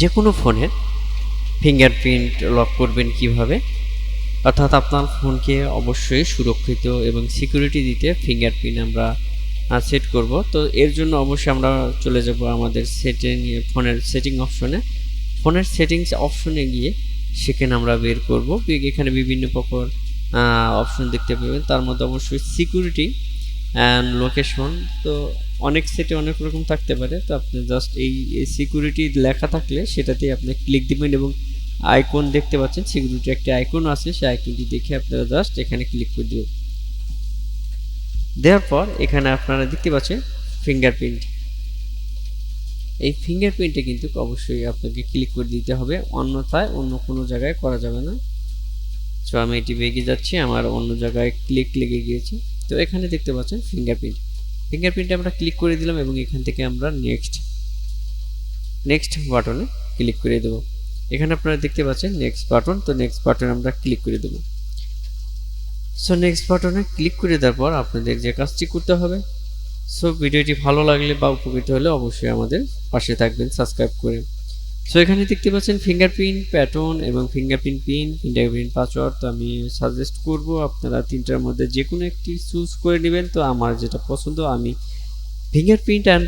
যে কোনো ফোনের ফিঙ্গারপ্রিন্ট লক করবেন কীভাবে? অর্থাৎ আপনার ফোনকে অবশ্যই সুরক্ষিত এবং সিকিউরিটি দিতে ফিঙ্গারপ্রিন্ট আমরা সেট করব। তো এর জন্য অবশ্যই আমরা চলে যাব আমাদের সেটিং ফোনের সেটিং অপশনে ফোনের সেটিংস অপশনে গিয়ে সেখানে আমরা বের করব। এখানে বিভিন্ন প্রকার অপশন দেখতে পাবেন। তার মধ্যে অবশ্যই সিকিউরিটি অ্যান্ড লোকেশন তো অনেক সেটে অনেক রকম থাকতে পারে, তো আপনি জাস্ট এই সিকিউরিটি লেখা থাকলে সেটাতেই আপনি ক্লিক দিবেন এবং আইকন দেখতে পাচ্ছেন সিকিউরিটি একটা আইকন আছে, সেই আইকনটি দেখে আপনারা জাস্ট এখানে ক্লিক করে দিবেন। দেওয়ার পর এখানে আপনারা দেখতে পাচ্ছেন ফিঙ্গারপ্রিন্ট এই ফিঙ্গারপ্রিন্টে কিন্তু অবশ্যই আপনাকে ক্লিক করে দিতে হবে, অন্যথায় অন্য কোনো জায়গায় করা যাবে না। সো আমি এটি বেগে যাচ্ছি, আমার অন্য জায়গায় ক্লিক লেগে গিয়েছে। তো এখানে দেখতে পাচ্ছেন ফিঙ্গারপ্রিন্ট ফিঙ্গারপ্রিন্টে আমরা ক্লিক করে দিলাম এবং এখান থেকে আমরা নেক্সট নেক্সট বাটনে ক্লিক করে দেবো। এখানে আপনারা দেখতে পাচ্ছেন নেক্সট বাটন তো নেক্সট বাটনে আমরা ক্লিক করে দেবো। সো নেক্সট বাটনে ক্লিক করে দেওয়ার পর আপনাদের যে কাজটি করতে হবে সো ভিডিওটি ভালো লাগলে বা উপকৃত হলে অবশ্যই আমাদের পাশে থাকবেন সাবস্ক্রাইব করে। সো এখানে দেখতে পাচ্ছেন ফিঙ্গারপ্রিন্ট প্যাটার্ন এবং ফিঙ্গারপ্রিন্ট পিন ফিঙ্গারপ্রিন্ট পাসওয়ার্ড তো আমি সাজেস্ট করব আপনারা তিনটার মধ্যে যে কোনো একটি চুজ করে নেবেন। তো আমার যেটা পছন্দ, আমি ফিঙ্গারপ্রিন্ট অ্যান্ড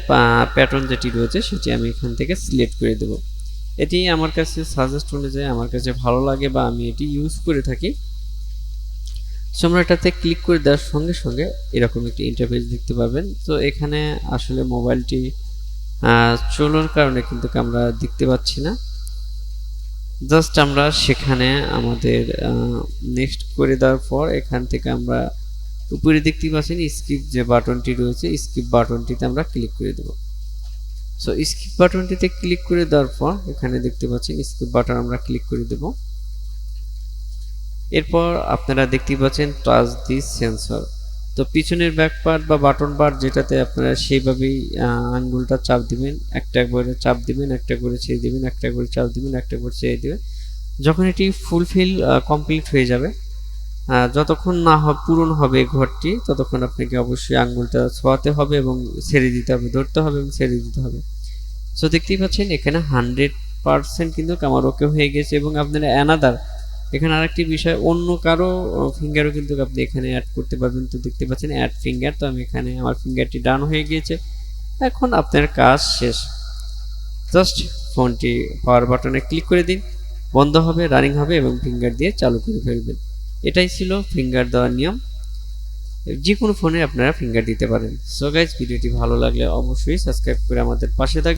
প্যাটার্ন যেটি রয়েছে, সেটি আমি এখান থেকে সিলেক্ট করে দেব। এটি আমার কাছে সাজেস্ট অনুযায়ী আমার কাছে ভালো লাগে বা আমি এটি ইউজ করে থাকি। সো আমরা এটাতে ক্লিক করে দেওয়ার সঙ্গে সঙ্গে এরকম একটি ইন্টারফেস দেখতে পাবেন। তো এখানে আসলে মোবাইলটি চলার কারণে কিন্তু আমরা দেখতে পাচ্ছি না। জাস্ট আমরা সেখানে আমাদের নেক্সট করে দেওয়ার পর এখান থেকে আমরা উপরে দেখতে পাচ্ছেন স্কিপ যে বাটনটি রয়েছে স্কিপ বাটনটিতে আমরা ক্লিক করে দেব। সো স্কিপ বাটনটিতে ক্লিক করে দেওয়ার পর এখানে দেখতে পাচ্ছেন স্কিপ বাটন আমরা ক্লিক করে দেব। এরপর আপনারা দেখতে পাচ্ছেন টাচ দি সেন্সর তো পিছনের ব্যাক পার্ট বা বাটন পার্ট যেটাতে আপনারা সেইভাবেই আঙ্গুলটা চাপ দিবেন, একটা করে চাপ দিবেন, একটা করে ছেড়ে দিবেন, একটা করে চাপ দিবেন, একটা করে ছেড়ে দিবেন। যখন এটি ফুলফিল কমপ্লিট হয়ে যাবে যতক্ষণ না পূরণ হবে ঘরটি, ততক্ষণ আপনাকে অবশ্যই আঙ্গুলটা ছোঁয়াতে হবে এবং ছেড়ে দিতে হবে, ধরতে হবে এবং ছেড়ে দিতে হবে। সো দেখতেই পাচ্ছেন এখানে হান্ড্রেড পারসেন্ট কিন্তু আমার ওকে হয়ে গেছে এবং আপনারা অ্যানাদার এখানে আরেকটি বিষয়, অন্য কারও ফিঙ্গারও কিন্তু আপনি এখানে অ্যাড করতে পারবেন। তো দেখতে পাচ্ছেন অ্যাড ফিঙ্গার তো আমি এখানে আমার ফিঙ্গারটি ডান হয়ে গিয়েছে। এখন আপনার কাজ শেষ। জাস্ট ফোনটি পাওয়ার বাটনে ক্লিক করে দিন। বন্ধ হবে রানিং হবে এবং ফিঙ্গার দিয়ে চালু করে ফেলবেন। এটাই ছিল ফিঙ্গার দেওয়ার নিয়ম। যে কোনো ফোনে আপনারা ফিঙ্গার দিতে পারেন। সো গাইজ ভিডিওটি ভালো লাগলে অবশ্যই সাবস্ক্রাইব করে আমাদের পাশে থাকবেন।